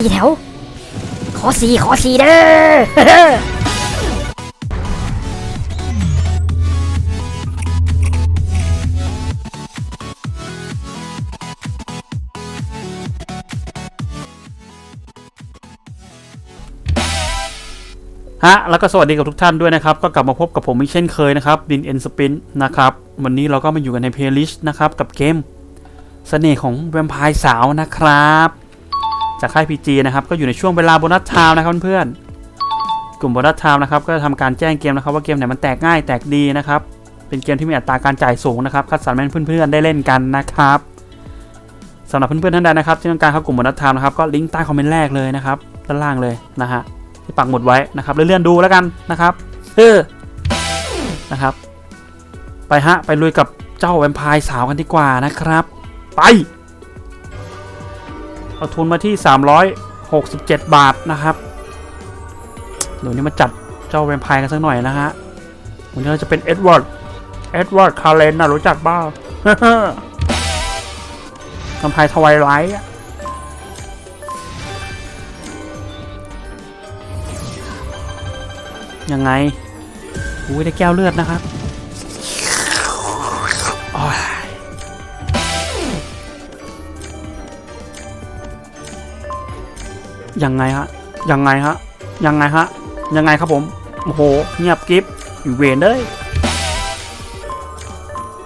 สี่แถว ขอสี่ขอสี่เด้อฮะแล้วก็สวัสดีกับทุกท่านด้วยนะครับ ก็กลับมาพบกับผมอีกเช่นเคยนะครับดินเอ็นสปินนะครับ วันนี้เราก็มาอยู่กันในเพลย์ลิสต์นะครับ กับเกมเสน่ห์ของแวมไพร์สาวนะครับ จากค่าย PG นะครับก็อยู่ในช่วงเวลาโบนัสทม์นะครับเพื่อนๆกลุ่มโบนัสทม์นะครับก็จะทำการแจ้งเกมนะครับว่าเกมไหนมันแตกง่ายแตกดีนะครับเป็นเกมที่มีอัตราการจ่ายสูงนะครับคัดสรรให้เพื่อนๆได้เล่นกันนะครับสำหรับเพื่อนๆท่านใดนะครับที่ต้องการเข้ากลุ่มโบนัสทม์นะครับก็ลิงก์ใต้คอมเมนต์แรกเลยนะครับด้านล่างเลยนะฮะที่ปักหมุดไว้นะครับเลื่อนๆดูแล้วกันนะครับเออนะครับ ไปฮะไปลุยกับเจ้าแวมไพร์สาวกันดีกว่านะครับ ไป เอาทุนมาที่ 367 บาทนะครับเดี๋ยวนี้มาจัดเจ้าแวมไพร์กันสักหน่อยนะฮะวันนี้เราจะเป็นเอ็ดเวิร์ด เอ็ดเวิร์ด คาร์เลนนะรู้จักบ้าแวมไพร์ทวายไลท์อะยังไงอุ้ยได้แก้วเลือดนะครับ ยังไงฮะ ยังไงฮะ ยังไงฮะ ยังไงครับผม โอ้โห เงียบกิฟอยู่เวนเลย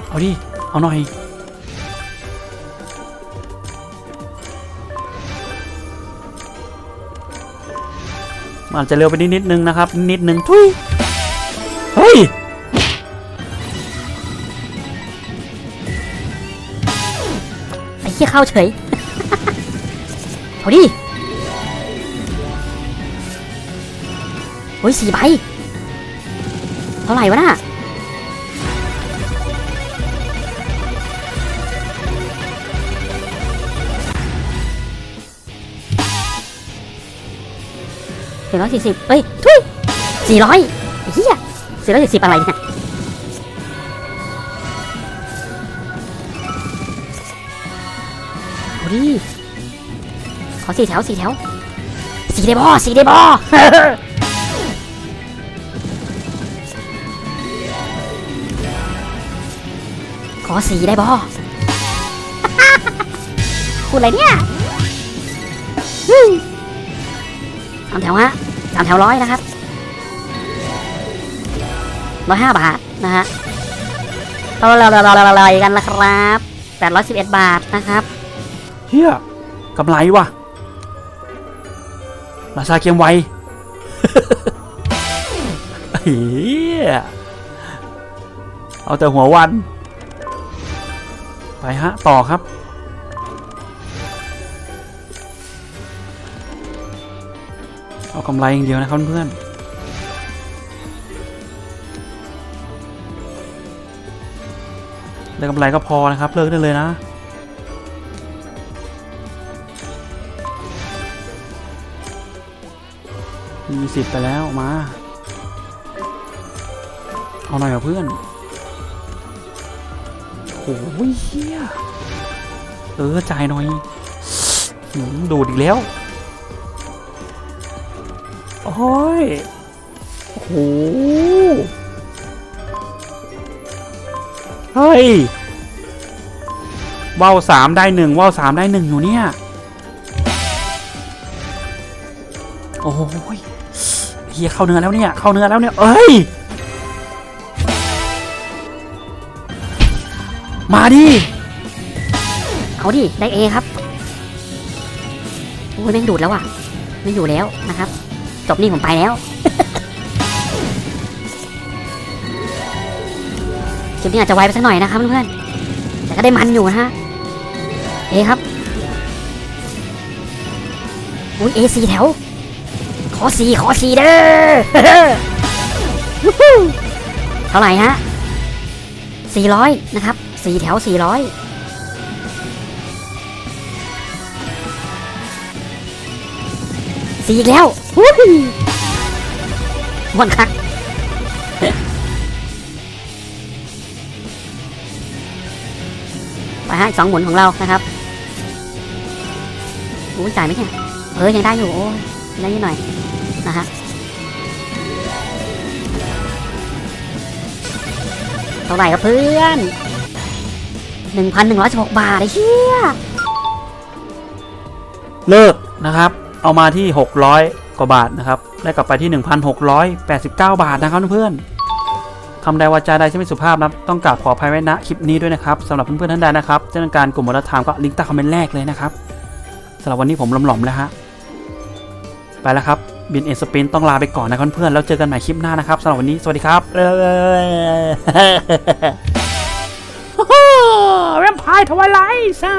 เอาดิ เอาหน่อย มันอาจจะเร็วไปนิดนิดนึงนะครับ นิดนึงทุยเฮ้ยไอ้เหี้ยเข้าเฉย เอาดิ โอ้ยสี่ใบ เท่าไหร่วะน่ะสี่ร้อยสี่สิบเอ้ย ทุยสี่ร้อยเหี้ยสี่ร้อยสี่สิบอะไรเนี่ยเอาดิขอสี่แถวสี่แถวสี่ได้บอสี่ได้บอ ขอสีได้บอพูดอะไรเนี่ยสามแถวฮะสามแถวร้อยนะครับร้อยห้าบาทนะฮะเราเราเราเราเรากันละครับแปดร้อยสิบเอ็ดบาทนะครับเฮียกำไรว่ะราชาเกมไวเฮียเอาแต่หัววัน ไปฮะ ต่อครับ เอากำไรอย่างเดียวนะครับเพื่อนได้กำไรก็พอนะครับ เลิกได้เลยนะ มีสิบไปแล้วมา เอาหน่อยกับเพื่อน โอ้ยเฮียเออจ่ายหน่อยหืมดูดอีกแล้ว โอ้ยโอ้โหเฮ้ยว่าวสามได้หนึ่งว่าวสามได้หนึ่งอยู่เนี่ย โอ้ยเฮียเข้าเนื้อแล้วเนี่ย เข้าเนื้อแล้วเนี่ย เอ้ย มาดิ เอาดิ ได้เอครับ โอ้ยแม่งดูดแล้วอะ ไม่อยู่แล้วนะครับ จบนี่ผมไปแล้วคลิปนี้อาจจะไวไปสักหน่อยนะครับเพื่อนๆแต่ก็ได้มันอยู่นะฮะ เอครับ อุ้ยเอสี่แถว ขอสี่ขอสี่เด้อเท่าไหร่ฮะสี่ร้อยนะครับ สี่แถวสี่ร้อยสีอีกแล้ววู้ฮู้วันคักไปฮะสองหมุนของเรานะครับอู้จ่ายไหมเนี่ยเออยังได้อยู่โอ้ยได้นิดหน่อยนะฮะเท่าไหร่ครับเพื่อน หนึ่งพันหนึ่งร้อยสิบหกบาทไอ้เชี่ยเลิกนะครับ เอามาที่ 600 กว่าบาทนะครับ ได้กลับไปที่ 1,689 บาทนะครับเพื่อนๆคำใดวาจาใดที่ไม่สุภาพนะครับต้องกราบขออภัยไว้ณคลิปนี้ด้วยนะครับสำหรับเพื่อนๆท่านใดนะครับจะต้องการกลุ่มวัฒนธรรมก็ลิงก์ใต้คอมเมนต์แรกเลยนะครับสำหรับวันนี้ผมหลอมๆแล้วฮะไปแล้วครับบินเอ็นสปินต้องลาไปก่อนนะครับเพื่อนๆแล้วเจอกันใหม่คลิปหน้านะครับสำหรับวันนี้สวัสดีครับ พายทวายไลท์ซา